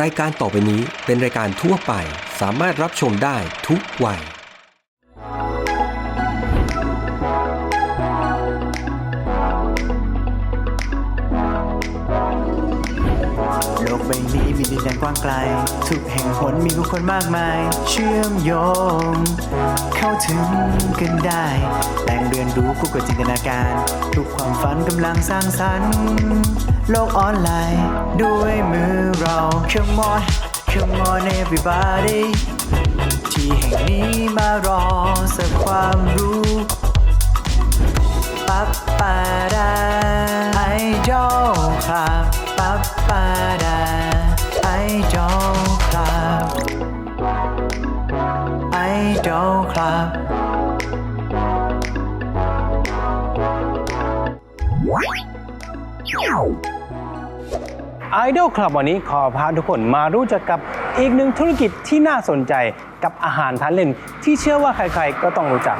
รายการต่อไปนี้เป็นรายการทั่วไปสามารถรับชมได้ทุกวัย โลกใบนี้มีดินแดนกว้างไกล ทุกแห่งหนมีผู้คนมากมาย เชื่อมโยง เข้าถึงกันได้แหล่งเรียนรู้คู่กับจินตนาการ ทุกความฝันกำลังสร้างสรรค์ โลกออนไลน์ ด้วยมือเรา Come on Come on everybody ที่แห่งนี้มารอสักความรู้ปั๊ปปาดาไอดอลครับปัปปาดาไอดอลครับ อดอลครับ Idol Club วันนี้ขอพาทุกคนมารู้จักกับอีกหนึ่งธุรกิจที่น่าสนใจกับอาหารทานเล่น ที่เชื่อว่าใครๆก็ต้องรู้จัก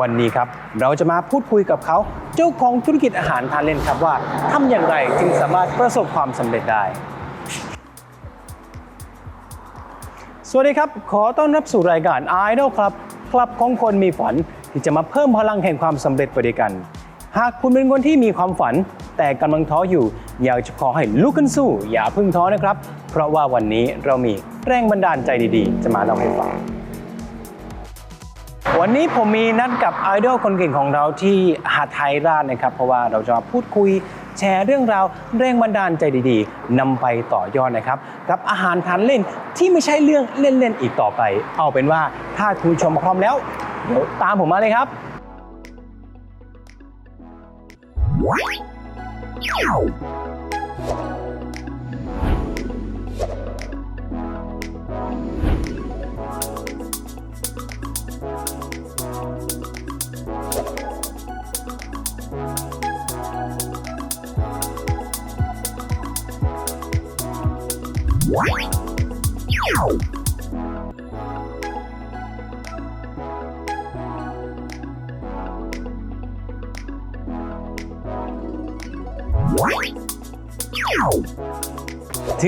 วันนี้ครับ เราจะมาพูดคุยกับเขา เจ้าของธุรกิจอาหารทานเล่นครับว่าทำอย่างไรจึงสามารถประสบความสำเร็จได้ สวัสดีครับ ขอต้อนรับสู่รายการ Idol ครับคลับของคนมีฝันที่จะมาเพิ่มพลังแห่งความสำเร็จไปด้วยกัน หากคุณเป็นคนที่มีความฝัน แต่กำลังท้ออยู่ อยากจะขอให้ลุกขึ้นสู้ อย่าพึ่งท้อนะครับ เพราะว่าวันนี้เรามีแรงบันดาลใจดีๆ จะมาเล่าให้ฟัง วันนี้ผมมีนัดกับไอดอลคนเก่งของเราที่หาดไทยราชนะครับ เพราะว่าเราจะมาพูดคุย แชร์เรื่องราวแรงบันดาลใจดีๆนำไปต่อยอดนะครับ กับอาหารทานเล่นที่ไม่ใช่เรื่องเล่นๆอีกต่อไป เอาเป็นว่าถ้าคุณชมพร้อมแล้วเดี๋ยวตามผมมาเลยครับ ถึ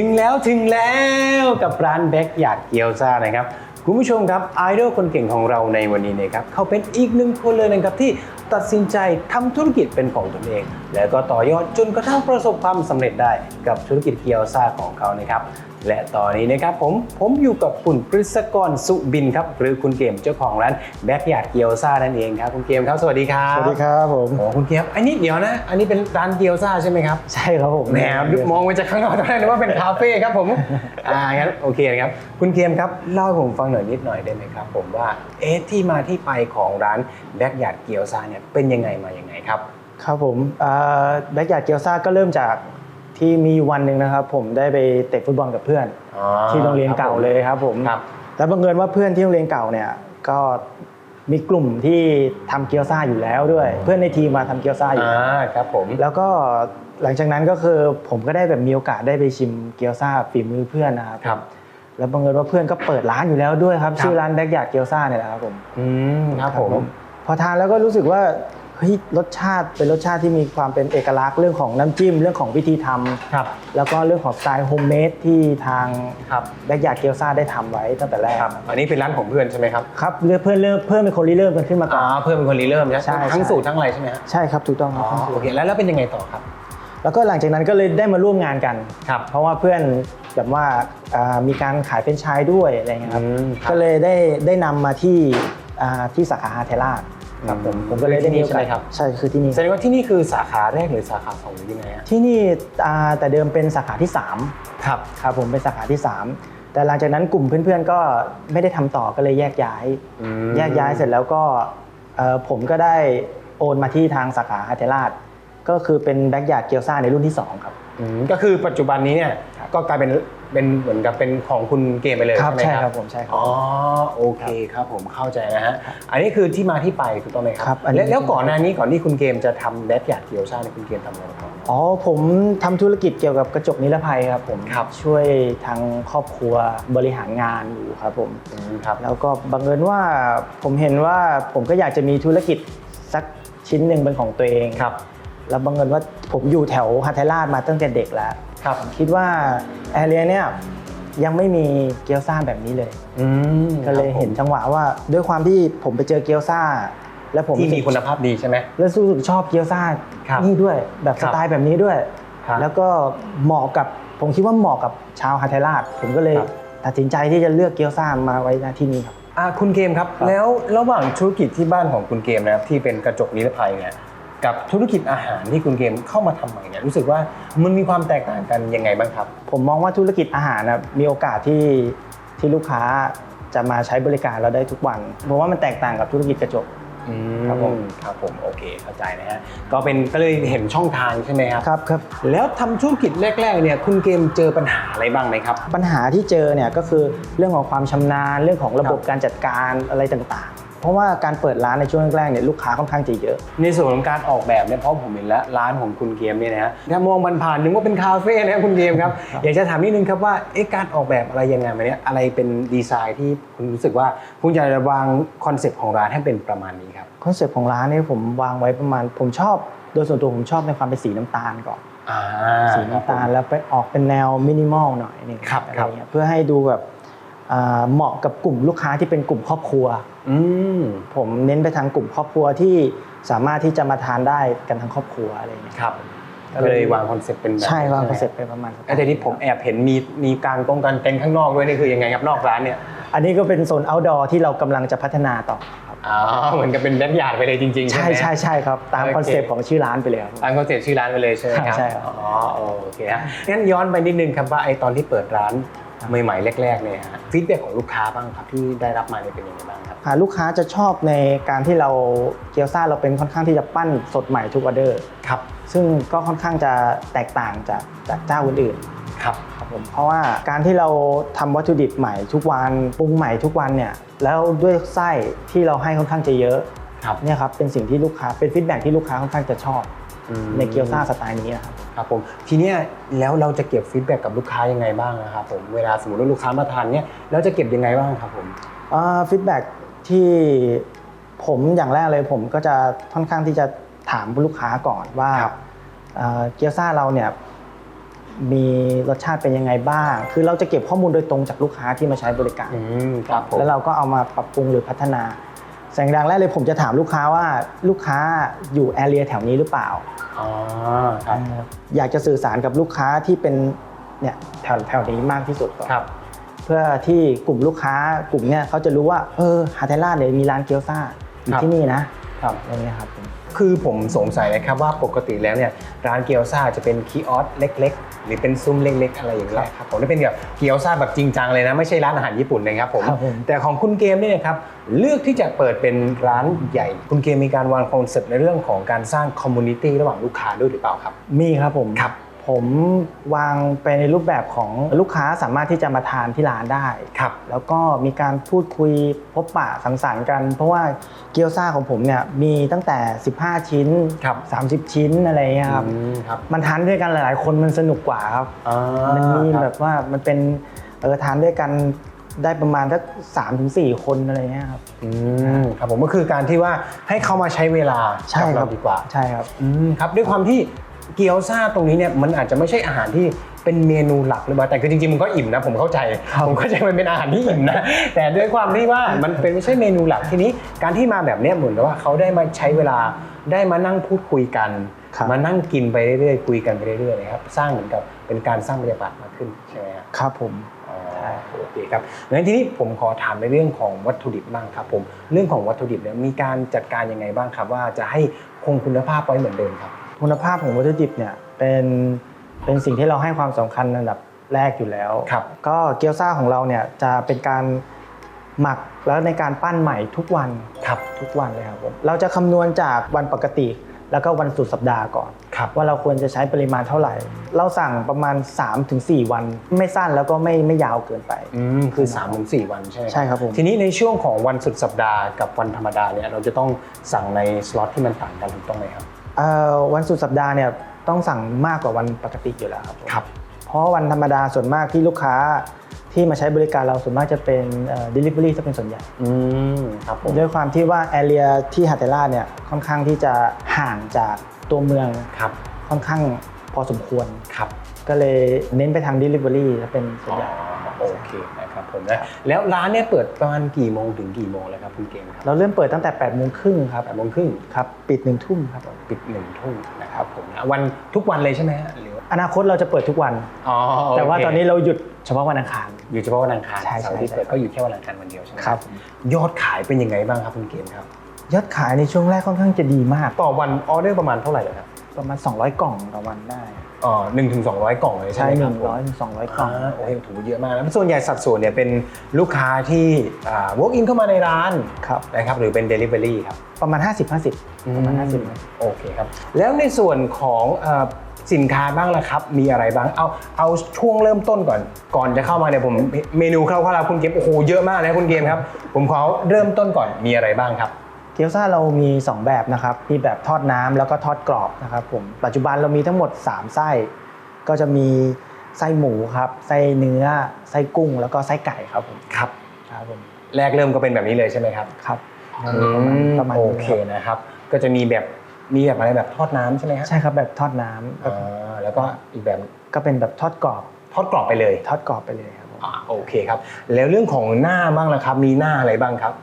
งแล้วถึงแล้วกับร้านแบ็กอยากเกียวซ่านะครับ คุณผู้ชมครับไอดอลคนเก่งของเราในวันนี้นะครับเขาเป็นอีกหนึ่งคนเลยนะครับที่ ตัดสินใจทำธุรกิจเป็นของตนเอง แล้วก็ต่อยอดจนกระทั่งประสบความสำเร็จได้กับธุรกิจเกียวซ่าของเขานะครับและตอนนี้นะครับผมผมอยู่กับคุณกฤษกรสุบินครับหรือคุณเกมเจ้าของร้านแบ็กอยากเกียวซ่านั่นเองครับคุณเกมครับสวัสดีครับสวัสดีครับผมโอ้คุณเกมอันนี้เดี๋ยวนะ อันนี้เป็นร้านเกียวซ่าใช่ไหมครับใช่ครับผมแหมมองมาจากข้างนอกตอนแรกนึกว่าเป็นคาเฟ่ครับผมอ่างั้นโอเคนะครับคุณเกมครับเล่าให้ผมฟังหน่อยนิดหน่อยได้ไหมครับ ผมว่าเอ๊ะที่มาที่ไปของร้านแบ็กยาร์ดเกียวซาเนี่ยเป็นยังไงมายังไงครับ ครับผมแบ็กยาร์ดเกียวซ่าก็เริ่มจากที่มีวันหนึ่งนะครับ ผมได้ไปเตะฟุตบอลกับเพื่อนอ๋อที่โรงเรียนเก่าเลยครับผมครับแล้วบังเอิญว่าเพื่อนที่โรงเรียนเก่าเนี่ยก็มีกลุ่มที่ทำเกียวซ่าอยู่แล้วด้วย เพื่อนในทีมมาทำเกียวซ่าอยู่อ่าครับผมแล้วก็หลังจากนั้นก็คือผมก็ได้แบบมีโอกาสได้ไปชิมเกียวซ่าฝีมือเพื่อนนะครับครับ แล้วบังเอิญว่าเพื่อนก็เปิดร้านอยู่แล้วด้วยครับครับชื่อร้านแบ็กยาร์ดเกียวซ่าเนี่ยแหละครับผมอืมครับผม พอทานแล้วก็รู้สึกว่าเฮ้ยรสชาติเป็นรสชาติที่มีความเป็นเอกลักษณ์เรื่องของน้ำจิ้ม เรื่องของวิธีทำครับ แล้วก็เรื่องของสไตล์โฮมเมดที่ทางครับแบ็กยาร์ดเกียวซาได้ทำไว้ตั้งแต่แรก ครับอันนี้เป็นร้านของเพื่อนใช่ไหมครับครับเลือกเพื่อนเริ่มเพื่อนเป็นคนริเริ่มกันขึ้นมาก่อ๋ออน เพื่อนเป็นคนรีเริ่มใช่ไหมใช่ ทั้งใช่สูตรทั้งอะไรใช่ไหมฮะใช่ครับถูกต้องคอ๋รัอบโอเคแล้วแล้วเป็นยังไงต่อครับแล้วก็หลังจากนั้นก็เลยได้มาร่วมงานกัน ครับ เพราะว่าเพื่อนแบบว่าอ่ามีการขายเป็นไชายด้วยอะไรเงี้ยครับอืมครับก็เลยได้ได้นำมาที่อ่าที่สาขาฮาเทราช ครับผมอืมผมก็เลยได้มีโอกาสที่นี่ใช่ไหมครับใช่คือที่นี่แสดงว่าที่นี่คือสาขาแรกหรือสาขาสองหรือยังไงฮะที่นี่อ่าแต่เดิมเป็นสาขาที่สามครับครับผมเป็นสาขาที่ 3 แต่หลังจากนั้นกลุ่มเพื่อนๆก็ไม่ได้ทำต่อก็เลยแยกย้ายอืมแยกย้ายเสร็จแล้วก็เอ่อผมก็ได้โอนมาที่ทางสาขาฮาเทราชก็คือเป็นแบ็กยาร์ดเกียวซ่าในรุ่นที่ 2 ครับอืมก็คือปัจจุบันนี้เนี่ยครับก็กลายเป็น เป็นเหมือนกับเป็นของคุณเกมไปเลยครับใช่ไหมใช่คครัรับบผมใช่ครับ อ๋อโอเคครับผมเข้าใจนะฮะอันนี้คือที่มาที่ไปถูกต้องไหมคครัรับอันนี้ แล้วแล้วก่อนหน้านี้ก่อนที่คุณเกมจะทำแบทยาร์ดเกียวซ่าเนี่ยคุณเกมทำอะไรมาก่อน อ๋อผมทำธุรกิจเกี่ยวกับกระจกนิรภัยครับผมครับ ช่วยทางครอบครัวบริหารงานอยู่ครับผม อืมครับ แล้วก็บังเอิญว่าผมเห็นว่าผมก็อยากจะมีธุรกิจสักชิ้นหนึ่งเป็นของตัวเองครับ แล้วบังเอิญว่าผมอยู่แถวฮัทไทราชมาตั้งแต่เด็กแล้ว ครับคิดว่าแอเรียเนี่ยยังไม่มีเกี๊ยวซ่าแบบนี้เลยอืมก็เลยเห็นจังหวะว่า ด้วยความที่ผมไปเจอเกี๊ยวซ่า แล้วผมที่มีคุณภาพดีใช่ไหมแล้วรู้สึกชอบเกี๊ยวซ่าครับนี่ด้วยแบบครัสบไตล์แบบนี้ด้วยครับแล้วก็เหมาะกับผมคิดว่าเหมาะกับชาวฮาไทยราชผมก็เลยครับตัดสินใจที่จะเลือกเกี๊ยวซ่ามาไว้ณที่นี่ครับอะคุณเกมครับครับ แล้วระหว่างธุรกิจที่บ้านของคุณเกมนะครับที่เป็นกระจกนิรภัยเนี่ย กับธุรกิจอาหารที่คุณเกมเข้ามาทำใหม่เนี่ยรู้สึกว่ามันมีความแตกต่างกันยังไงบ้างครับ ผมมองว่าธุรกิจอาหารนะมีโอกาสที่ที่ลูกค้าจะมาใช้บริการเราได้ทุกวัน เพราะว่ามันแตกต่างกับธุรกิจกระจก ครับผมครับผมโอเคเข้าใจนะฮะก็เป็นก็เลยเห็นช่องทางใช่ไหมครับครับครับแล้วทำธุรกิจแรก ๆ เนี่ยคุณเกมเจอปัญหาอะไรบ้างไหมครับ ปัญหาที่เจอเนี่ยก็คือเรื่องของความชำนาญเรื่องของระบบครับการจัดการอะไรต่างๆ เพราะว่าการเปิดร้านในช่วงแรกๆเนี่ยลูกค้าค่อนข้างจะเยอะ ในส่วนของการออกแบบเนี่ยเพราะผมเห็นแล้วร้านของคุณเกมเนี่ยนะฮะถ้ามองผ่านๆนึกว่าเป็นคาเฟ่นะคุณเกมครับอยากจะถามนิดนึงครับว่าเอ๊ะการออกแบบอะไรยังไงมาเนี่ยอะไรเป็นดีไซน์ที่คุณรู้สึกว่าคุณอยากจะวางคอนเซปต์ของร้านให้เป็นประมาณนี้ครับคอนเซ็ปต์ของร้านเนี่ยผมวางไว้ประมาณ ผมชอบ โดยส่วนตัวผมชอบในความเป็นสีน้ำตาลก่อนอ่าสีน้ำตาลแล้วไปออกเป็นแนวมินิมอลหน่อยนึงครับอะไรครับเงี้ยเพื่อให้ดูแบบอ่า เหมาะกับกลุ่มลูกค้าที่เป็นกลุ่มครอบครัวอืมผมเน้นไปทางกลุ่มครอบครัวที่สามารถที่จะมาทานได้กันทั้งครอบครัวอะไรเงี้ยครับก็เลยวางคอนเซปต์เป็นแบบใช่วางไหคอนเซ็ปต์ไปประมาณไอ้แต่ที่ผมแอบเห็นมีมีกลางตรงกลางเต็นท์ข้างนอกด้วยนี่คือยังไงครับนอกร้านเนี่ย อันนี้ก็เป็นโซน outdoor ที่เรากำลังจะพัฒนาต่อครับอ๋อเหมือนกับเป็นแบ็คยาร์ดไปเลยจริงๆใช่ใช่ไหมใช่ใช่ครับตามโอเคคอนเซ็ปต์ของชื่อร้านไปเลยครับตามคอนเซ็ปต์ชื่อร้านไปเลยใช่ไหมครับใช่ครับอ๋อโอเคฮะงั้นย้อนไปนิดนึงครับว่าไอ้ตอนที่เปิดร้าน ใหม่ๆแรกๆเนี่ยฮะฟีดแบ็กของลูกค้าบ้างครับที่ได้รับมาเนี่ยเป็นยังไงบ้างครับหาลูกค้าจะชอบในการที่เราเกี๊ยวซ่าเราเป็นค่อนข้างที่จะปั้นสดใหม่ทุกออเดอร์ครับซึ่งก็ค่อนข้างจะแตกต่างจากจากเจ้าอื่นครับๆครับผมเพราะว่าการที่เราทำวัตถุดิบใหม่ทุกวันปรุงใหม่ทุกวันเนี่ยแล้วด้วยไส้ที่เราให้ค่อนข้างจะเยอะครับเนี่ยครับเป็นสิ่งที่ลูกค้าเป็นฟีดแบ็กที่ลูกค้าค่อนข้างจะชอบอืม ในเกี๊ยวซ่าสไตล์นี้นะครับครับผมทีเนี้ยแล้วเราจะเก็บฟีดแบ็กกับลูกค้ายังไงบ้างนะครับผมเวลาสมมติว่าลูกค้ามาทานเนี่ยเราจะเก็บยังไงบ้างครับผมฟีดแบ็กที่ผมอย่างแรกเลยผมก็จะค่อนข้างที่จะถามลูกค้าก่อนว่าครับเอ่อเกี๊ยวซ่าเราเนี่ยมีรสชาติเป็นยังไงบ้าง คือเราจะเก็บข้อมูลโดยตรงจากลูกค้าที่มาใช้บริการอืมครับผมแล้วเราก็เอามาปรับปรุงหรือพัฒนาสิ่งดังแรกเลยผมจะถามลูกค้าว่าลูกค้าอยู่แอเรียแถวนี้หรือเปล่า อ๋อครับเอ่ออยากจะสื่อสารกับลูกค้าที่เป็นเนี่ยแถวแถวนี้มากที่สุดก่อนครับ เพื่อที่กลุ่มลูกค้ากลุ่มเนี่ยเขาจะรู้ว่าเออฮาเทล่าเนี่ยมีร้านเกี๊ยวซ่าอยู่ครับที่นี่นะครับอะไรเงี้ยครับผม คือผมสงสัยนะครับว่าปกติแล้วเนี่ยร้านเกี๊ยวซ่าจะเป็นคีออสเล็ก ๆ หรือเป็นซุ้มเล็ก ๆ อะไรอย่างเงี้ยครับผมได้เป็นแบบเกี๊ยวซ่าแบบจริงจังเลยนะไม่ใช่ร้านอาหารญี่ปุ่นนะครับผมครับผมแต่ของคุณเกมเนี่ยนะครับเลือกที่จะเปิดเป็นร้านใหญ่ คุณเกมมีการวางคอนเซปต์ในเรื่องของการสร้างคอมมูนิตี้ระหว่างลูกค้าด้วยหรือเปล่าครับมีครับผมครับ ผมวางไปในรูปแบบของลูกค้าสามารถที่จะมาทานที่ร้านได้ครับแล้วก็มีการพูดคุยพบปะสังสรรค์กัน เพราะว่าเกี๊ยวซ่าของผมเนี่ยมีตั้งแต่ 15 ชิ้นครับ30 ชิ้นอะไรเงี้ยครับอืมครับมันทานด้วยกันหลาย ๆ คนมันสนุกกว่าครับอ่ามันมีครับแบบว่ามันเป็นเออทานด้วยกันได้ประมาณสักสามถึงสี่คนอะไรเงี้ยครับอืมครับผมก็คือการที่ว่าให้เขามาใช้เวลาใช่กับครัเราบดีกว่าใช่ครับอืมครับด้วยความที่ เกี๊ยวซ่าตรงนี้เนี่ยมันอาจจะไม่ใช่อาหารที่เป็นเมนูหลักหรือเปล่าแต่คือจริงๆมันก็อิ่มนะผมเข้าใจครับผมเข้าใจมันเป็นอาหารที่อิ่มนะแต่ด้วยความที่ว่ามันเป็นไม่ใช่เมนูหลักทีนี้ การที่มาแบบเนี้ยเหมือนกับว่าเขาได้มาใช้เวลาได้มานั่งพูดคุยกันครับมานั่งกินไปเรื่อยๆคุยกันไปเรื่อยๆนะครับสร้างเหมือนกับเป็นการสร้างบรรยากาศมากขึ้นใช่ไหมครับครับผมอ๋อโอเคครับงั้นทีนี้ผมขอถามในเรื่องของวัตถุดิบบ้างครับผมเรื่องของวัตถุดิบเนี่ยมีการจัดการยังไงบ้างครับ ว่าจะให้คงคุณภาพไว้เหมือนเดิมครับ คุณภาพของวัตถุดิบเนี่ยเป็นเป็นสิ่งที่เราให้ความสำคัญอันดับแรกอยู่แล้วครับก็เกี๊ยวซ่าของเราเนี่ยจะเป็นการหมักแล้วในการปั้นใหม่ทุกวันครับทุกวันเลยครับผมเราจะคำนวณจากวันปกติ แล้วก็วันสุดสัปดาห์ก่อนครับว่าเราควรจะใช้ปริมาณเท่าไหร่ เราสั่งประมาณ 3-4 วัน ไม่สั้นแล้วก็ไม่ไม่ยาวเกินไปอืมคือ3ามถึงสวันใช่ไหมใช่ครับผมทีนี้ในช่วงของวันสุดสัปดาห์กับวันธรรมดาเนี่ยเราจะต้องสั่งในสล็อตที่มันต่างกันถูกต้องไหมครับเอ่อ วันสุดสัปดาห์เนี่ยต้องสั่งมากกว่าวันปกติอยู่แล้วครับผมครับ เพราะวันธรรมดาส่วนมากที่ลูกค้าที่มาใช้บริการเราส่วนมากจะเป็นเอ่อ delivery จะเป็นส่วนใหญ่อืมครับผมด้วยความที่ว่าแอเรียที่ฮาเทล่าเนี่ยค่อนข้างที่จะห่างจากตัวเมืองครับค่อนข้างพอสมควรครับ ก็เลยเน้นไปทาง delivery จะเป็นส่วนอ๋อใหญ่โโอเคนะครับ ผมนะแล้วร้านเนี่ยเปิดประมาณกี่โมงถึงกี่โมงแล้วครับคุณเกมครับเราเริ่มเปิดตั้งแต่8ปดโมงครึ่งครับแปดโมงครึ่งครับปิดหนึ่งทุ่มครับปิดหนึ่งทุ่มนะครับผมนะวันทุกวันเลยใช่ไหมฮะหรือว่าอนาคตเราจะเปิดทุกวันอ๋อแต่ว่าตอนนี้เราหยุดเฉพาะวันอังคารอยู่เฉพาะวันอังคารใช่ใช่เสาร์อาที่ใช่เปิดก็อยู่แค่วันอังคารวันเดียวใช่ไหมครับยอดขายเป็นยังไงบ้างครับคุณเกมครับ ยอดขายในช่วงแรกค่อนข้างจะดีมาก ต่อวันออเดอร์ประมาณเท่าไหร่เลยครับประมาณ 200 กล่องต่อวันได้อ๋อ หนึ่งถึงสองร้อยกล่องเลยใช่ใช่ไหมหครันึ่บงร้อยถึงสองร้อยกล่องอ่าโอเคถือว่าเยอะมากนะส่วนใหญ่สัดส่วนเนี่ยเป็นลูกค้าที่อ่า walk in เข้ามาในร้านครับ นะครับหรือเป็น delivery ครับ ประมาณ 50 50 ประมาณ 50โอเคครับ แล้วในส่วนของเอ่อสินค้าบ้างละครับ มีอะไรบ้าง เอาเอาช่วงเริ่มต้นก่อน ก่อนจะเข้ามาเนี่ยผมเมนูคร่าวๆคุณเกมโอ้โหเยอะมากนะคุณเกมครับ ผมขอเริ่มต้นก่อนมีอะไรบ้างครับ เกี๊ยวซ่าเรามี 2 แบบนะครับ มีแบบทอดน้ำแล้วก็ทอดกรอบนะครับผม ปัจจุบันเรามีทั้งหมด 3 ไส้ ก็จะมีไส้หมูครับ ไส้เนื้อ ไส้กุ้ง แล้วก็ไส้ไก่ครับผมครับครับผมแรกเริ่มก็เป็นแบบนี้เลยใช่ไหมครับ ครับอืประมาณโอนี้เคครับนะครับ ก็จะมีแบบมีแบบอะไรแบบทอดน้ำใช่ไหมครับใช่ครับแบบทอดน้ำอ่าแล้วก็อีกแบบก็เป็นแบบทอดกรอบ ทอดกรอบไปเลย ทอดกรอบไปเลยครับผมอ่าโอเคครับ แล้วเรื่องของหน้าบ้างละครับ มีหน้าอะไรบ้างครับ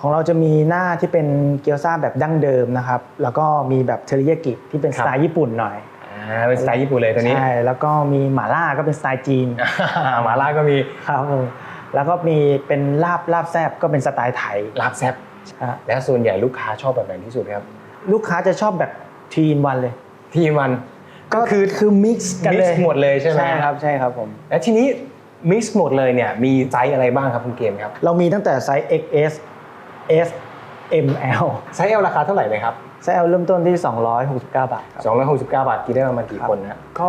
ของเราจะมีหน้าที่เป็นเกี๊ยวซ่าแบบดั้งเดิมนะครับ แล้วก็มีแบบเทริยากิที่เป็นคสรับไตล์ญี่ปุ่นหน่อยอ่าเป็นสไตล์ญี่ปุ่นเลยตัวนี้ใช่แล้วก็มีหม่าล่าก็เป็นสไตล์จีนอ่าหมาล่าก็มีครับผมแล้วก็มีเป็นลาบลาบแซบก็เป็นสไตล์ไทยลาบแซบฮะแล้วส่วนใหญ่ลูกค้าชอบแบบไหนที่สุดครับ ลูกค้าจะชอบแบบทีนวันเลย ที่มันก็คือคือมิกซ์กันเลย mix หมดเลยใช่ไหมใช่ครับใช่ครับผมแล้วทีนี้มิกซ์หมดเลยเนี่ยมีไซส์อะไรบ้างครับคุณเกมครับเรามีตั้งแต่ไซส์ XS S M L ไซส์ L ราคาเท่าไหร่เลยครับ ไซส์ L เริ่มต้นที่ 269 บาทครับ269 บาทกินได้ประมาณกี่คนนะก็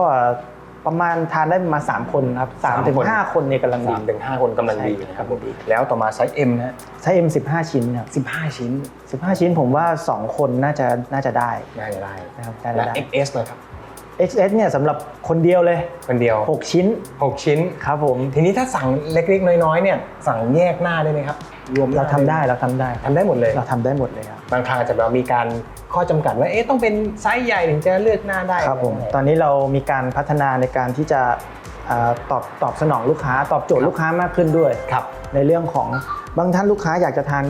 ประมาณทานได้ประมาณ3คนครับสาม3ถึงคน5คนเนี่ยกำลังดีสามถึงห้าคนกำลังดีใช่นะครับกำลังดีแล้วต่อมาไซส์ M นะไซส์ M 15 ชิ้นครับ15 ชิ้น 15 ชิ้นผมว่า 2 คนน่าจะน่าจะได้น่าจะได้นะครับได้และได้ XS เลยครับ XS เนี่ยสำหรับคนเดียวเลย คนเดียว 6 ชิ้น 6 ชิ้นครับผมทีนี้ถ้าสั่งเล็กๆน้อยๆเนี่ยสั่งแยกหน้าได้ไหมครับ รวมหน้เราทำได้เราทำได้ทำได้หมดเลย เราทำได้หมดเลยครับบางครั้งอาจจะแบบมีการข้อจำกัดว่าเอ๊ะต้องเป็นไซส์ใหญ่ถึงจะเลือกหน้าได้ครับผมตอนนี้เรามีการพัฒนาในการที่จะเอ่อตอบตอบสนองลูกค้า ตอบโจทย์ลูกค้ามากขึ้นด้วย ครับ ในเรื่องของบางท่านลูกค้าอยากจะทาน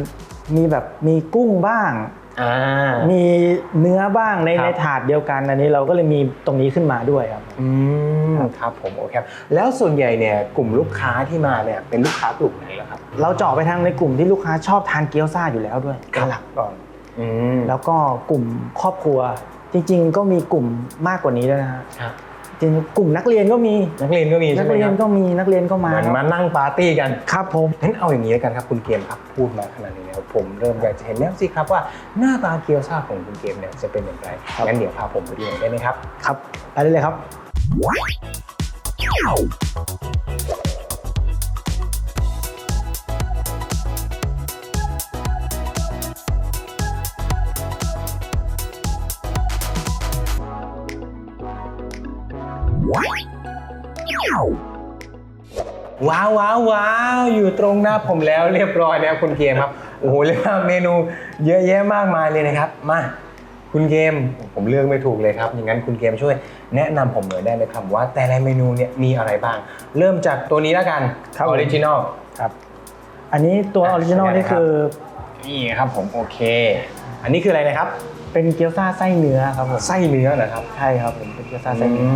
มีแบบมีกุ้งบ้างอ่า มีเนื้อบ้างในครับในถาดเดียวกันอันนี้เราก็เลยมีตรงนี้ขึ้นมาด้วยครับอืมครับผมโอเคครับแล้วส่วนใหญ่เนี่ยกลุ่มลูกค้าที่มาเนี่ยเป็นลูกค้ากลุ่มไหนล่ะครับ เราเจาะไปทางในกลุ่มที่ลูกค้าชอบทานเกี๊ยวซ่าอยู่แล้วด้วยครับเป็นหลักก่อนอืมแล้วก็กลุ่มครอบครัวจริงๆ ก็มีกลุ่มมากกว่านี้ด้วยนะฮะครับ จริงๆกลุ่มนักเรียนก็มีนักเรียนก็มีนัใช่กไหมเรีคยรันบก็มีนักเรียนก็มาเหมือนมานั่งปาร์ตี้กันครับผม งั้นเอาอย่างนี้แล้วกันครับคุณเกมครับพูดมาขนาดนี้แล้วผมเริ่มอยากจะเห็นแล้วสิครับว่าหน้าตาเกี๊ยวซ่าของคุณเกมเนี่ยจะเป็นอย่างไรครับ งั้นเดี๋ยวพาผมไปดูหน่อยได้ไหมครับ ครับไปได้เลยครับ ว้าวว้าวว้าวอยู่ตรงหน้าผมแล้วเรียบร้อยแล้วคุณเกมครับโอ้โหเรียกว่าเมนูเยอะแยะมากมายเลยนะครับมาคุณเกมผมเลือกไม่ถูกเลยครับอย่างนั้นคุณเกมช่วยแนะนำผมหน่อยได้ไหมครับว่า แต่ละเมนูเนี่ยมีอะไรบ้าง เริ่มจากตัวนี้แล้วกันครับออริจินอลครับอันนี้ตัวออะอริจินอลใช่นี่ครับคือนี่ครับผมโอเค อันนี้คืออะไรนะครับ เป็นเกี๊ยวซ่าไส้เนื้อครับผมไส้เนื้อเหรอครับใช่ครับผมเป็นเกี๊ยวซ่าไส้เนื้อ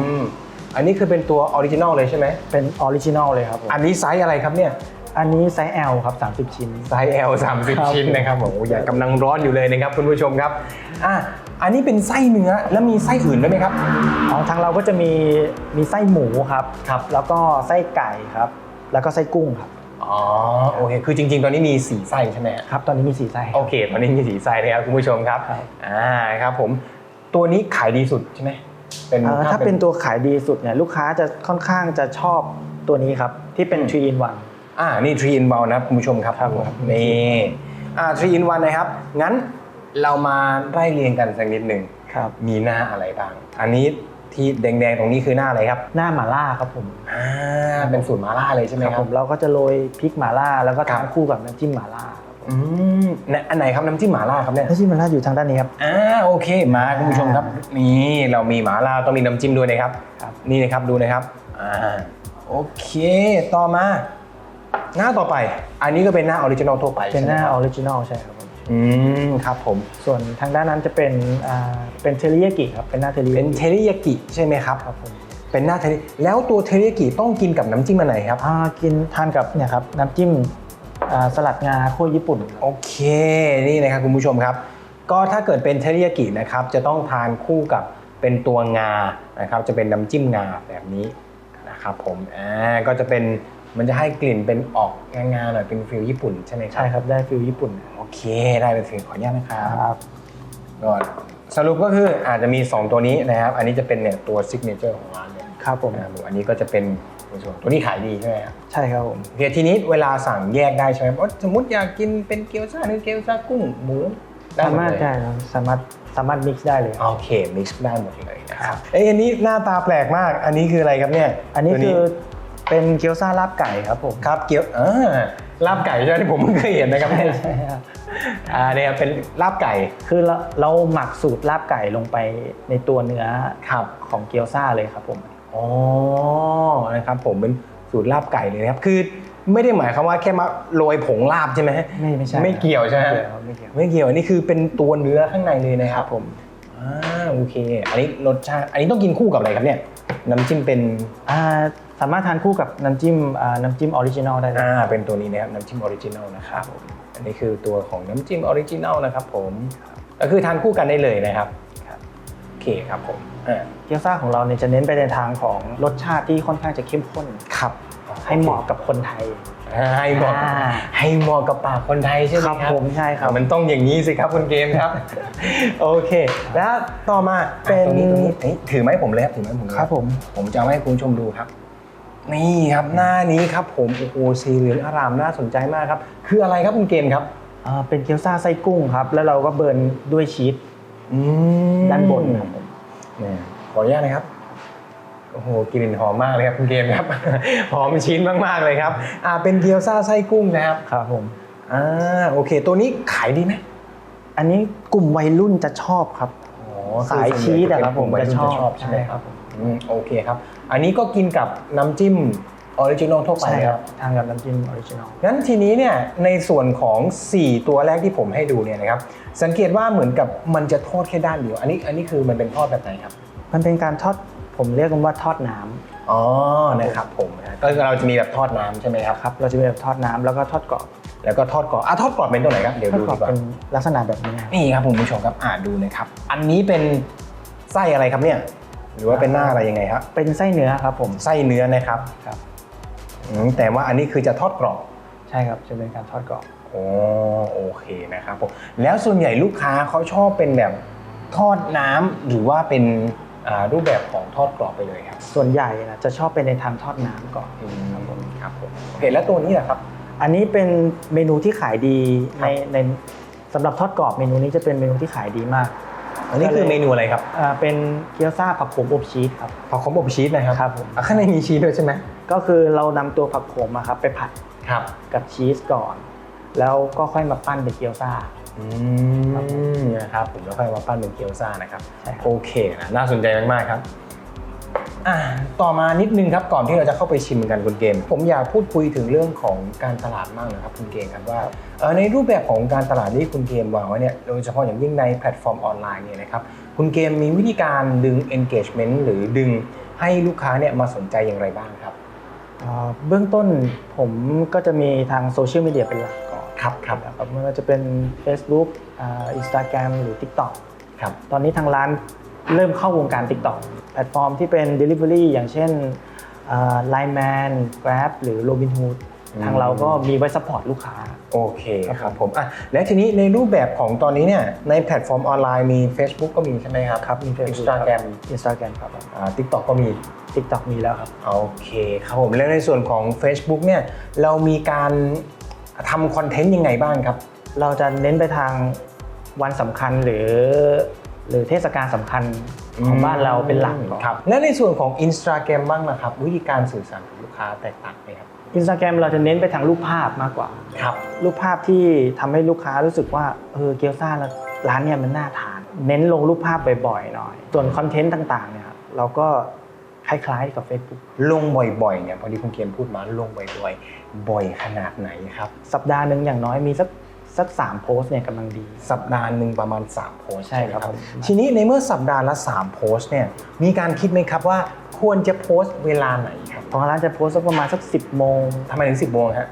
อมอันนี้คือเป็นตัวออริจินอลเลยใช่ไหม เป็นออริจินอลเลยครับผมอันนี้ไซส์อะไรครับเนี่ย อันนี้ไซส์ L ครับ 30 ชิ้น ไซส์ L ครับ30 ชิ้นนะครับผมโอ้ยกำลังร้อนอยู่เลยนะครับคุณผู้ชมครับอะอันนี้เป็นไส้เนื้อแล้วมีไส้อื่นด้วยไหมครับของทางเราก็จะมีมีไส้หมูครับครับ แล้วก็ไส้ไก่ครับ แล้วก็ไส้กุ้งครับอ๋อโอเคคือจริง ๆ ตอนนี้มีสีไส้ใช่ไหมฮะครับตอนนี้มีสีไส้โอเค ตอนนี้มีสีไส้นะครับคุณผู้ชมครับครับอ่าครับผมตัวนี้ขายดีสุดใช่ไหม เป็นเอ่อถ้าเป็นตัวขายดีสุดเนี่ยลูกค้าจะค่อนข้างจะชอบตัวนี้ครับ ที่เป็น 3 in 1อ่านี่3 in 1นะครับคุณผู้ชมครับครับผม นี่อ่า3 in 1นะครับ งั้นเรามาไล่เรียงกันสักนิดหนึ่งครับ มีหน้าอะไรบ้าง อันนี้ที่แดงๆตรงนี้คือหน้าอะไรครับหน้าหม่าล่าครับผมอ่าเป็นสูตรมาล่าเลยใช่ไหมครับครัผบมเราก็จะโรยพริกหม่าล่าแล้วก็ครัทานบคู่กับน้ำจิ้มหม่าล่าครับผม อืมเนี่ยอันไหนครับน้ำจิ้มหมาล่าครับเนี่ย น้ำจิ้มหม่าล่าอยู่ทางด้านนี้ครับ อ่าโอเคมาคุณผู้ชมครับนี่เรามีหมาล่าต้องมีน้ำจิ้มด้วยนะครับ ครับ นี่นะครับดูนะครับอ่าโอเค ต่อมา หน้าต่อไป อันนี้ก็เป็นหน้าออริจินอลทั่วไปเป็นหน้าใช่อไมอครับริจินอลใช่ครับผมอืมครับผม ส่วนทางด้านนั้นจะเป็นอ่าเป็นเทริยากิครับเป็นหน้าเทริยาเป็นกิเทริยากิใช่ไหมครับ ครับผมเป็นหน้าเทริแล้วตัวเทริยากิต้องกินกับน้ำจิ้มอันไหนครับ อ่ากินทานกับเนี่ยครับน้ำจิ้มอ่า สลัดงาคั่วญี่ปุ่นครับโอเคนี่นะครับคุณผู้ชมครับ ก็ถ้าเกิดเป็นเทริยากินะครับจะต้องทานคู่กับเป็นตัวงานะครับจะเป็นน้ำจิ้มงาแบบนี้นะครับผมอ่าก็จะเป็นมันจะให้กลิ่นเป็นออกงาๆหน่อยเป็นฟิลญี่ปุ่นใช่ไหมครับใช่ครับได้ฟิลญี่ปุ่นโอเคได้เป็นฟิลขออนุญาตนะครับครับก็สรุปก็คืออาจจะมี 2 ตัวนี้นะครับ อันนี้จะเป็นเนี่ยตัวซิกเนเจอร์ของร้านเลยครับผมนะครับผมอันนี้ก็จะเป็น ในส่วนตัวนี้ขายดีใช่ไหมครับใช่ครับผมโอเคทีนี้เวลาสั่งแยกได้ใช่ไหมว่าสมมติอยากกินเป็นเกี๊ยวซ่าหรือเกี๊ยวซ่ากุ้งหมูได้สาหดมารถเลยได้ครับสามารถสามารถมิกซ์ได้เลย โอเคมิกซ์ได้หมดเลยนะครับเอ้ยอันนี้หน้าตาแปลกมาก อันนี้คืออะไรครับเนี่ยอันนี้ตัว คือเป็นเกี๊ยวซ่าลาบไก่ครับผม ครับเกี๊ยวอ่าลาบไก่ใช่ไหมที่ผมเพิ่งเคยเห็นนะครับใช่ใช่ครับอ่าเนี่ยเป็นลาบไก่คือเราเราหมักสูตรลาบไก่ลงไปในตัวเนื้อครับของเกี๊ยวซ่าเลยครับผม อ๋อนะครับผมเป็นสูตรลาบไก่เลยนะครับ คือไม่ได้หมายความว่าแค่มาโรยผงลาบใช่ไหมไม่ไม่ใช่ไม่เกี่ยวใช่ไหมไม่เกี่ยวครับไม่เกี่ยวไม่เกี่ยวอันนี้คือเป็นตัวเนื้อข้างในเลยนะคครัรับบผมอ่าโอเค อันนี้รสชาติอันนี้ต้องกินคู่กับอะไรครับเนี่ยน้ำจิ้มเป็นอ่าสามารถทานคู่กับน้ำจิ้มอ่าน้ำจิ้มออริจินอลได้เลยอ่าเป็นตัวนี้นะครับน้ำจิ้มออริจินัลนะครับอันนี้คือตัวของน้ำจิ้มออริจินัลนะครับผมก็คือทานคู่กันได้เลยนะครับโอเคครับผมอ่า เกี๊ยวซ่าของเราเนี่ยจะเน้นไปในทางของรสชาติที่ค่อนข้างจะเข้มข้นครับ ให้เหมาะกับคนไทยอ่าให้เหมาะกับอ่าให้เหมาะกับปากคนไทยใช่ไหมคครัรับบผมใช่ครับมันต้องอย่างนี้สิครับคุณเกมครับ โอเค แล้วต่อมาเป็นตัวนี้ตัวนี้เอ้ยถือไหมผมเลยครับถือไหมผมเลยครับ ผม ผมจะเอาให้คุณผู้ชมดูครับ นี่ครับหน้านี้ครับ ผมโอ้โหสีเหลืองอารามน่าสนใจมากครับ คืออะไรครับคุณเกมครับอ่าเป็นเกี๊ยวซ่าไส้กุ้งครับ แล้วเราก็เบิร์นด้วยชีสอืมด้านบนครับผม เนี่ยขออนุญาตนะครับโอ้โหกลิ่นหอมมากเลยครับคุณเกมครับ หอมชิ้นมากๆเลยครับอ่าเป็นเกี๊ยวซ่าไส้กุ้งนะครับครับผมอ่าโอเค ตัวนี้ขายดีไหมอันนี้กลุ่มวัยรุ่นจะชอบครับอ๋อสายชีสอะครับผมวัยจะรุ่นชอบใช่ไหมครับผมอืมโอเคครับ อันนี้ก็กินกับน้ำจิ้ม ออริจินอลทั่วไปใช่คครัรับบทานกับน้ำจิ้มออริจินอลงั้นทีนี้เนี่ยในส่วนของ 4 ตัวแรกที่ผมให้ดูเนี่ยนะครับสังเกตว่าเหมือนกับมันจะทอดแค่ด้านเดียว อันนี้อันนี้คือมันเป็นทอดแบบไหนครับ มันเป็นการทอดผมเรียกกันว่าทอดน้ำอ๋อนะครับผมนะก็เราจะมีแบบทอดน้ำใช่ไหมครับ ครับ เราจะมีแบบทอดน้ำแล้วก็ทอดกรอบแล้วก็ทอดกรอบอะทอดกรอบเป็นตัวไหนครับเดี๋ยวทอดดูกรอดีบกว่าเป็นลักษณะแบบนี้ครับนี่ครับคุณผู้ชมครับอ่านดูนะครับ อันนี้เป็นไส้อะไรครับเนี่ย หรือว่าเป็นหน้าอะไรยังไงครับเป็นไส้เนื้อครับผม ไส้เนื้อนะครับครับ อืมแต่ว่าอันนี้คือจะทอดกรอบใช่ครับจะเป็นการทอดกรอบโอ้โอเคนะครับผมแล้วส่วนใหญ่ลูกค้าเขาชอบเป็นแบบทอดน้ำหรือว่าเป็นอ่ารูปแบบของทอดกรอบไปเลยครับส่วนใหญ่นะจะชอบเป็นในทางทอดน้ำก่อนครับผมครับผมโอเคแล้วตัวนี้นะครับ อันนี้เป็นเมนูที่ขายดีครับในในสำหรับทอดกรอบเมนูนี้จะเป็นเมนูที่ขายดีมากอันนี้คือเมนูอะไรครับอ่าเป็นเกี๊ยวซ่าผักโขมอบชีสครับผักขมอบชีสนะครับครับผมอะข้างในมีชีสด้วยใช่ไหมก็คือเรานำตัวผักโขมอะครับไปผัดครับกับชีสก่อน แล้วก็ค่อยมาปั้นเป็นเกี๊ยวซ่าอืมนะครับผมแล้วค่อยมาปั้นเป็นเกี๊ยวซ่านะครับใช่ครับโอเคนะน่าสนใจมากๆครับอ่าต่อมานิดนึงครับก่อนที่เราจะเข้าไปชิมกันคุณเกม ผมอยากพูดคุยถึงเรื่องของการตลาดมากนะครับคุณเกมครับว่าเอ่อในรูปแบบของการตลาดที่คุณเกมวางไว้เนี่ยโดยเฉพาะอย่างยิ่งในแพลตฟอร์มออนไลน์เนี่ยนะครับคุณเกมมีวิธีการดึง engagement หรือดึงให้ลูกค้าเนี่ยมาสนใจอย่างไรบ้างครับอ่า เบื้องต้นผมก็จะมีทางโซเชียลมีเดียเป็นหลักก่อนครับครับนะครับไม่ว่าจะเป็น Facebook อ่า Instagram หรือ TikTok ครับตอนนี้ทางร้านเริ่มเข้าวงการ TikTok แพลตฟอร์มที่เป็น Delivery อย่างเช่นอ่า Line Man Grab หรือ Robinhood อืมทางเราก็มีไว้ซัพพอร์ตลูกค้า โอเคครับผมอะและทีนี้ในรูปแบบของตอนนี้เนี่ยในแพลตฟอร์มออนไลน์มี Facebook ก็มีใช่ไหมครับครับมี Facebook Instagram อินสตาแกรมครับอ่า TikTok ก็มี TikTok มีแล้วครับโอเคครับผมแล้วในส่วนของ Facebook เนี่ยเรามีการทำคอนเทนต์ยังไงบ้างครับ เราจะเน้นไปทางวันสำคัญหรือ หรือเทศกาลสำคัญของบ้านเราเป็นหลักก่อนครับและในส่วนของ Instagram บ้างนะครับ วิธีการสื่อสารกับลูกค้าแตกต่างไหมครับ อินสตาแกรมเราจะเน้นไปทางรูปภาพมากกว่าครับรูปภาพที่ทำให้ลูกค้ารู้สึกว่าเออเกี๊ยวซ่าแล้วร้านเนี่ยมันน่าทาน เน้นลงรูปภาพบ่อยๆหน่อย ส่วนคอนเทนต์ต่างๆเนี่ยเราก็คล้ายๆกับ Facebook ลงบ่อยๆเนี่ยพอดีคุณเกมพูดมาลงบ่อยๆ บ่อยขนาดไหนครับ สัปดาห์หนึ่งอย่างน้อยมีสัก สักสามโพสต์เนี่ยกำลังดี สัปดาห์หนึ่งประมาณ 3 โพสต์ใช่ครับไหมผมทีนี้ในเมื่อสัปดาห์ละ 3 โพสต์เนี่ยมีการคิดไหมครับว่าควรจะโพสต์เวลาไหนครับของร้านจะโพสต์สักประมาณสัก 10 โมงทำไมถึง 10 โมงฮะ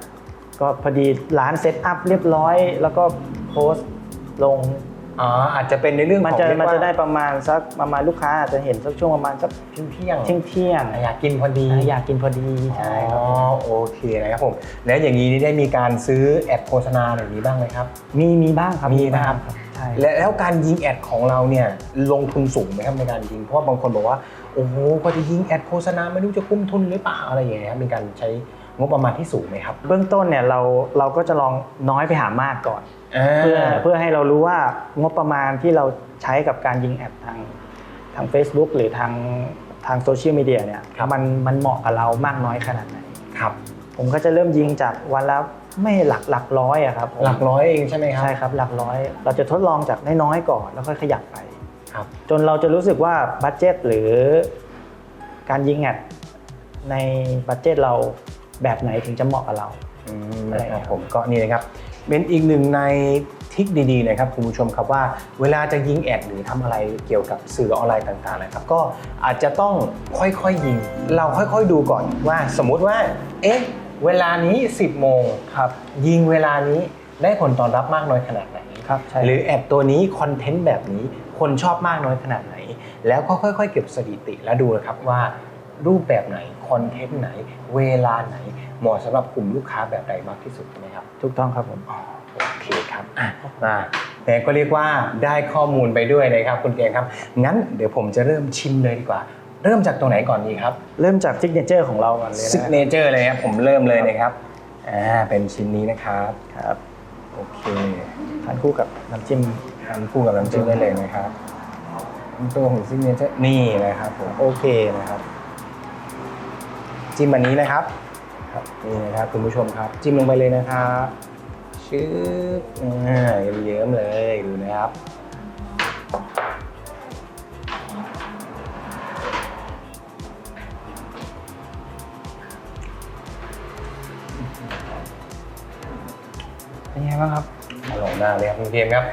ก็พอดีร้านเซตอัพเรียบร้อย แล้วก็โพสต์ลง อ๋ออาจจะเป็นในเรื่องมันของจะเรียกมันว่าจะได้ประมาณสักประมาณลูกค้าอาจจะเห็นสักช่วงประมาณสักเที่ยงเที่ยงเที่ยงเที่ยงอยากกินพอดีๆอยากกินพอดีใช่คอ๋รัอบโอเคนะครับผมแล้วอย่างนี้นี่ได้มีการซื้อแอดโฆษณาแบบนี้บ้างไหมครับ มีมีบ้างครับมีนะครับใช่และแล้วการยิงแอดของเราเนี่ยลงทุนสูงไหมครับในการยิงเพราะว่าบางคนบอกว่าโอ้โหก็จะยิงแอดโฆษณาไม่รู้จะคุ้มทุนหรือเปล่าอะไรอย่างเงี้ยครับมีการใช้งบประมาณที่สูงไหมครับ เบื้องต้นเนี่ยเราเราก็จะลองน้อยไปหามากก่อน เพื่อเพื่อให้เรารู้ว่างบประมาณที่เราใช้กับการยิงแอดทางทาง Facebook หรือทางทางโซเชียลมีเดียเนี่ยมันมันเหมาะกับเรามากน้อยขนาดไหนครับผมก็จะเริ่มยิงจากวันละไม่หลักหลักร้อยอะครับผมหลักร้อยเองใช่ไหมครับใช่ครับหลักร้อย เราจะทดลองจากน้อยๆก่อนแล้วค่อยขยับไปครับจนเราจะรู้สึกว่าบัตเจ็ตหรือการยิงแอดในบัตเจ็ตเราแบบไหนถึงจะเหมาะกับเราอืมนะครับผมก็นี่นะครับ เป็นอีกหนึ่งในทริคดีๆนะครับคุณผู้ชมครับว่าเวลาจะยิงแอดหรือทำอะไรเกี่ยวกับสื่อออนไลน์ต่างๆนะครับก็อาจจะต้องค่อยๆยิง เราค่อยๆดูก่อนว่าสมมุติว่า เอ๊ะ เวลานี้ 10 โมงครับ ยิงเวลานี้ได้ผลตอบรับมากน้อยขนาดไหนครับใช่หรือแอดตัวนี้คอนเทนต์แบบนี้คนชอบมากน้อยขนาดไหน แล้วก็ค่อยๆ เก็บสถิติแล้วดูนะครับว่ารูปแบบไหนคอนเทนต์ไหน เวลาไหน เหมาะสำหรับกลุ่มลูกค้าแบบใดมากที่สุดใช่ไหมครับถูกต้องครับผมโอเคครับอะมาแต่ก็เรียกว่าได้ข้อมูลไปด้วยนะครับคุณเกงครับงั้นเดี๋ยวผมจะเริ่มชิมเลยดีกว่า เริ่มจากตัวไหนก่อนดีครับ เริ่มจากซิกเนเจอร์ของเราก่อนเลยซิกเนนะเจอร์เลยครับผมเริ่มเลยนะครับอ่าเป็นชิ้นนี้นะครับครับโอเคทานคู่กับน้ำจิ้มทานคู่กับน้ำจิ้มได้เลยนะครับตัวของซิกเนเจอร์นี่นะครับผมโอเคนะครับ จิ้มอันนี้นะครับ ครับนี่นะครับคุณผู้ชมครับ จิ้มลงไปเลยนะครับชืบอ่าเยิ้มๆเลยดูนะครับเป็นไงบ้างครับอร่อยมากเลยครับคุณเกมครับ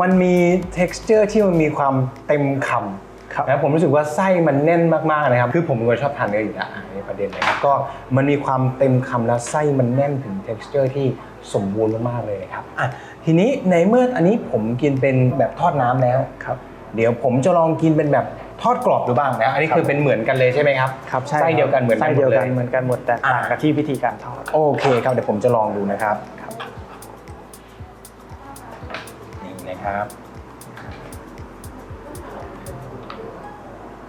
มันมี texture ที่มันมีความเต็มคำ ครับนะผมรู้สึกว่าไส้มันแน่นมากๆนะครับ คือผมเป็นคนชอบทานเนื้ออยู่แล้วอะในประเด็นนะครับ ก็มันมีความเต็มคำแล้วไส้มันแน่นถึง texture ที่สมบูรณ์มากๆเลยนะครับอะทีนี้ในเมื่ออันนี้ผมกินเป็นแบบทอดน้ำแล้วครับ เดี๋ยวผมจะลองกินเป็นแบบทอดกรอบดูบ้างนะอันนี้คือเป็นเหมือนกันเลยใช่ไหมครับครับใช่ไส้เดียวกันเหมือนกันไส้หมเดียวดเลกันยเหมือนกันหมดแต่ต่างอ่ากับที่วิธีการทอดโอเคครับเดี๋ยวผมจะลองดูนะครับนี่นะครับ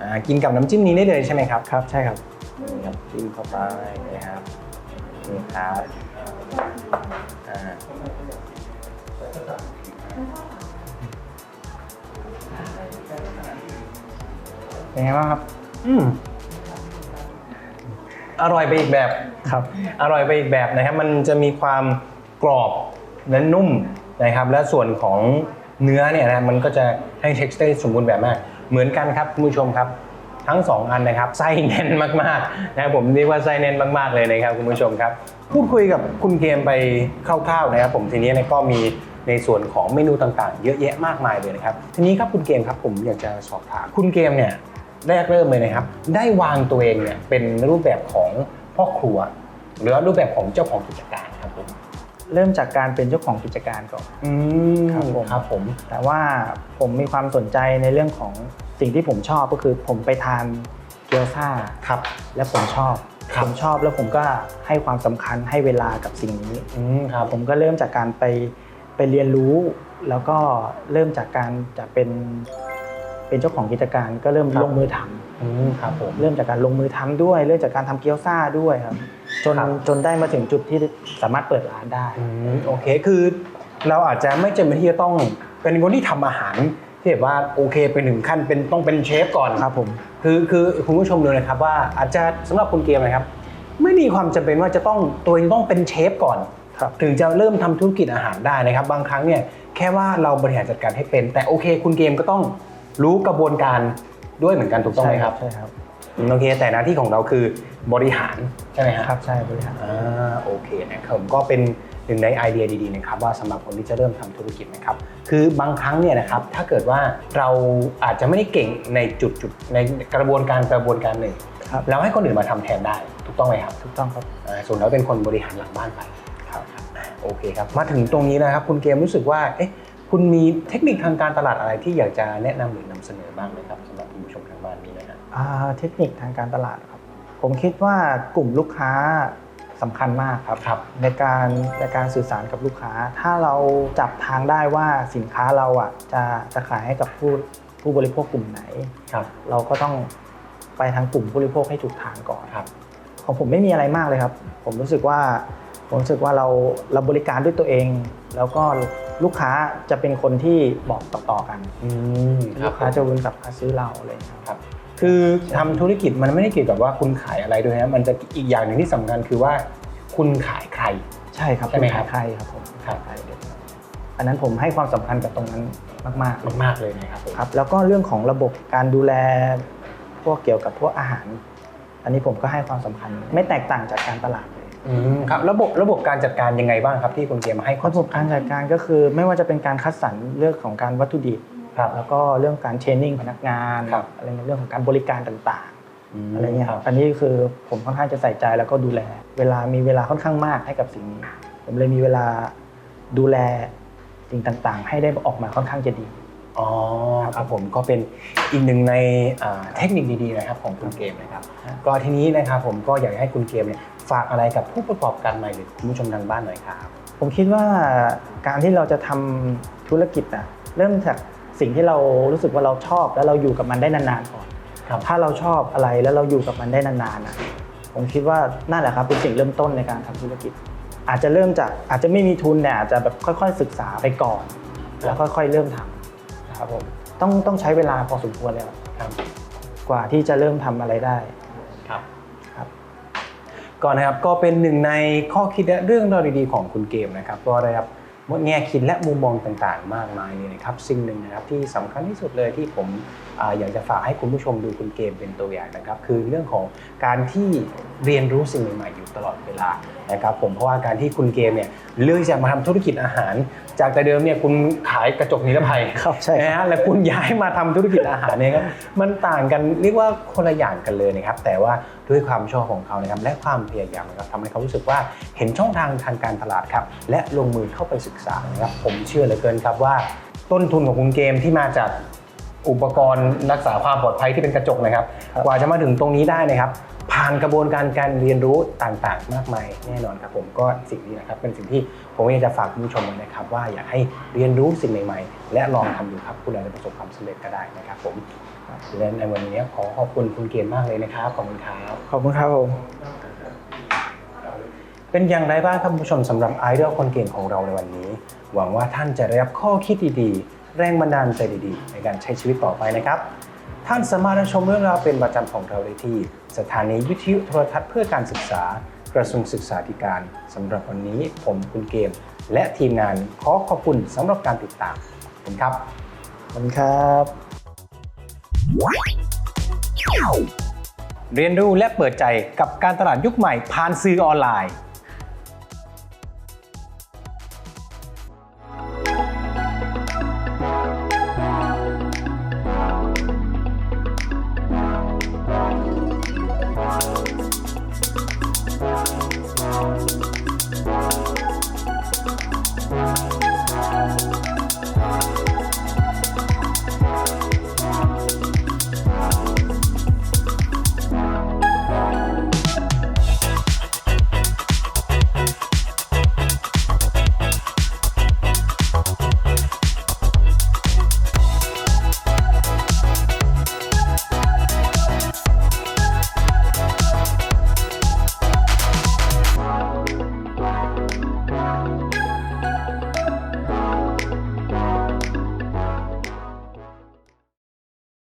อ่ากินกับน้ำจิ้มนี้ได้เลยใช่ไหมครับครับใช่ครับ นี่ครับจิ้มเข้าไปนะครับนี่ครับอ่าเป็นไงบ้างครับ อืมอร่อยไปอีกแบบ ครับ อร่อยไปอีกแบบนะครับ มันจะมีความกรอบและนุ่มนะครับ และส่วนของเนื้อเนี่ยนะมันก็จะให้ texture สมบูรณ์แบบมาก เหมือนกันครับคุณผู้ชมครับ ทั้งสองอันนะครับไส้แน่นมากๆนะครับผมเรียกว่าไส้แน่นมากๆเลยนะครับคุณผู้ชมครับ พูดคุยกับคุณเกมไปคร่าวๆนะครับ ผมทีนี้ก็มีในส่วนของเมนูต่างๆ เยอะแยะมากมายเลยนะครับ ทีนี้ครับคุณเกมครับผมอยากจะสอบถามคุณเกมเนี่ยแรกเริ่มเลยนะครับ ได้วางตัวเองเนี่ยเป็นรูปแบบของพ่อครัว หรือว่ารูปแบบของเจ้าของกิจการครับผม เริ่มจากการเป็นเจ้าของกิจการก่อน อืมครับผม ครับผม แต่ว่าผมมีความสนใจในเรื่องของสิ่งที่ผมชอบก็คือผมไปทานเกี๊ยวซ่าครับ และผมชอบ ครับ ผมชอบแล้วผมก็ให้ความสำคัญให้เวลากับสิ่งนี้ อืมครับผมก็เริ่มจากการไปไปเรียนรู้ แล้วก็เริ่มจากการจะเป็นเป็นเจ้าของกิจการก็เริ่มครับลงมือทำ อืมครับผมเริ่มจากการลงมือทำด้วย เริ่มจากการทำเกี๊ยวซ่าด้วยครับ จนครับจนได้มาถึงจุดที่สามารถเปิดร้านได้อืมโอเคคือเราอาจจะไม่จำเป็นที่จะต้องเป็นคนที่ทำอาหารที่แบบว่าโอเคเป็นถึงขั้นเป็นต้องเป็นเชฟก่อนครับผมคือคือคุณผู้ชมดูนะครับว่าอาจจะสำหรับคุณเกมนะครับ ไม่มีความจำเป็นว่าจะต้องตัวเองต้องเป็นเชฟก่อนครับถึงจะเริ่มทำธุรกิจอาหารได้นะครับ บางครั้งเนี่ยแค่ว่าเราบริหารจัดการให้เป็น แต่โอเค คุณเกมก็ต้องรู้กระบวนการ ด้วยเหมือนกันถูกต้องไหมครับใช่ครับอโอเคแต่หน้าที่ของเราคือบริหารใช่ไหมฮะครับใช่บริหารอ่าโอเคนะครับผมก็เป็นหนึ่งในไอเดียดีๆนะครับว่าสำหรับคนที่จะเริ่มทำธุรกิจนะครับคือบางครั้งเนี่ยนะครับถ้าเกิดว่าเราอาจจะไม่ได้เก่งในจุดจุดๆในกระบวนการกระบวนการหนึ่งครับเราให้คนอื่นมาทำแทนได้ ถูกต้องไหมครับถูกต้องครับอ่าส่วนเราเป็นคนบริหารหลังบ้านไปครับอ่าโอเคครับมาถึงตรงนี้นะครับ คุณเกมรู้สึกว่าเอ๊ะคุณมีเทคนิคทางการตลาดอะไรที่อยากจะแนะนำหรือนำเสนอบ้างไหมครับ เทคนิคทางการตลาดครับ ผมคิดว่ากลุ่มลูกค้าสำคัญมากครับครับในการในการสื่อสารกับลูกค้า ถ้าเราจับทางได้ว่าสินค้าเราอะจะจะขายให้กับผู้ผู้บริโภคกลุ่มไหนครับเราก็ต้องไปทางกลุ่มผู้บริโภคให้ถูกทางก่อนครับของผมไม่มีอะไรมากเลยครับ ผมรู้สึกว่าผมรู้สึกว่าเราเราบริการด้วยตัวเอง แล้วก็ลูกค้าจะเป็นคนที่บอกต่อๆกันอืมครัลูบกค้าจะวนกลับมาซื้อเราอะไรอย่างเงี้ยครับ ครับคือทำธุรกิจมันไม่ได้เกี่ยวกับว่าคุณขายอะไรด้วยนะมันจะอีกอย่างหนึ่งที่สำคัญคือว่า คุณขายใคร ใช่ครับใช่ไหมครับณขายใครครับผมครับขายเด็ดอันนั้นผมให้ความสำคัญกับตรงนั้นมากมากๆเลยนะครับผมๆครับ แล้วก็เรื่องของระบบการดูแลพวกเกี่ยวกับพวกอาหาร อันนี้ผมก็ให้ความสำคัญ ไม่แตกต่างจากการตลาดเลยอืมครับระบบระบบการจัดการยังไงบ้างครับที่คุณเกมมาให้ควาระมบบการจัดการก็คือ ไม่ว่าจะเป็นการคัดสรรเรื่องของการวัตถุดิบ ครับแล้วก็เรื่องการเทรนนิ่งพนักงานครับ อะไรเงี้ยเรื่องของการบริการต่างๆมอะไรเงี้ยครับอันนี้คือผมค่อนข้างจะใส่ใจแล้วก็ดูแล เวลามีเวลาค่อนข้างมากให้กับสิ่งนี้ ผมเลยมีเวลาดูแลสิ่งต่างๆ ให้ได้ออกมาค่อนข้างจะดี อ๋อครับผมก็เป็นอีกหนึ่งในอ่าเทคนิคดีๆนะครับของคุณเกมนะครับ ครับ ก็ทีนี้นะครับผมก็อยากให้คุณเกมเนี่ยฝากอะไรกับผู้ประกอบการใหม่หรือคุณผู้ชมทางบ้านหน่อยครับ ผมคิดว่าการที่เราจะทำธุรกิจอะเริ่มจาก สิ่งที่เรารู้สึกว่าเราชอบแล้วเราอยู่กับมันได้นานๆก่อนครับถ้าเราชอบอะไรแล้วเราอยู่กับมันได้นานๆอะผมคิดว่านั่นแหละครับเป็นสิ่งเริ่มต้นในการทำธุรกิจ อาจจะเริ่มจากอาจจะไม่มีทุนแต่อาจจะแบบค่อยๆศึกษาไปก่อน แล้วค่อยๆเริ่มทำนะครับผมต้องต้องใช้เวลาพอสมควรเลยครับครับกว่าที่จะเริ่มทำอะไรได้ครับครับก่อนนะครับก็เป็นหนึ่งในข้อคิดและเรื่องราวดีๆของคุณเกมนะครับก็ได้รับ แง่คิดและมุมมองต่างๆ มากมายเลยนะครับ สิ่งหนึ่งนะครับที่สำคัญที่สุดเลยที่ผม อาอยากจะฝากให้คุณผู้ชมดูคุณเกมเป็นตัวอย่างนะครับ คือเรื่องของการที่เรียนรู้สิ่งใหม่ๆอยู่ตลอดเวลานะครับผมเพราะว่าการที่คุณเกมเนี่ยเลือกจะมาทำธุรกิจอาหาร จากแต่เดิมเนี่ยคุณขายกระจกนิรภัยครับใช่ครับนะฮะแล้วคุณย้ายมาทำธุรกิจอาหารเนี่ยครับมันต่างกันเรียกว่าคนละอย่างกันเลยนะครับ แต่ว่าด้วยความชอบของเขานะครับและความพยายามนะครับทำให้เขารู้สึกว่าเห็นช่องทางทางการตลาดครับและลงมือเข้าไปศึกษานะครับผมเชื่อเหลือเกินครับว่าต้นทุนของคุณเกมที่มาจาก อุปกรณ์รักษาความปลอดภัยที่เป็นกระจกนะครับครับ กว่าจะมาถึงตรงนี้ได้นะครับ ผ่านกระบวนการการเรียนรู้ต่างๆ มากมายแน่นอนครับผมก็สิ่งนี้นะครับ เป็นสิ่งที่ผมอยากจะฝากคุณผู้ชมไว้นะครับ ว่าอยากให้เรียนรู้สิ่งใหม่ๆ และลองทำดูครับคุณอาจจะประสบความสำเร็จก็ได้นะครับ ผมและในวันนี้ขอขอบคุณคุณเกมมากเลยนะครับขอบคุณครับขอบคุณครับผมเป็นอย่างไรบ้างครับคุณผู้ชมสำหรับไอดอลคนเก่งของเราในวันนี้ หวังว่าท่านจะได้รับข้อคิดดีๆ แรงบันดาลใจดีๆ ในการใช้ชีวิตต่อไปนะครับ ท่านสามารถรับชมเรื่องราวเป็นประจำของเราได้ที่ สถานีวิทยุโทรทัศน์เพื่อการศึกษา กระทรวงศึกษาธิการสำหรับวันนี้ผมคุณเกม และทีมงานขอขอบคุณสำหรับการติดตามคุณครับขอบคุณครับ เรียนรู้และเปิดใจกับการตลาดยุคใหม่ผ่านสื่อออนไลน์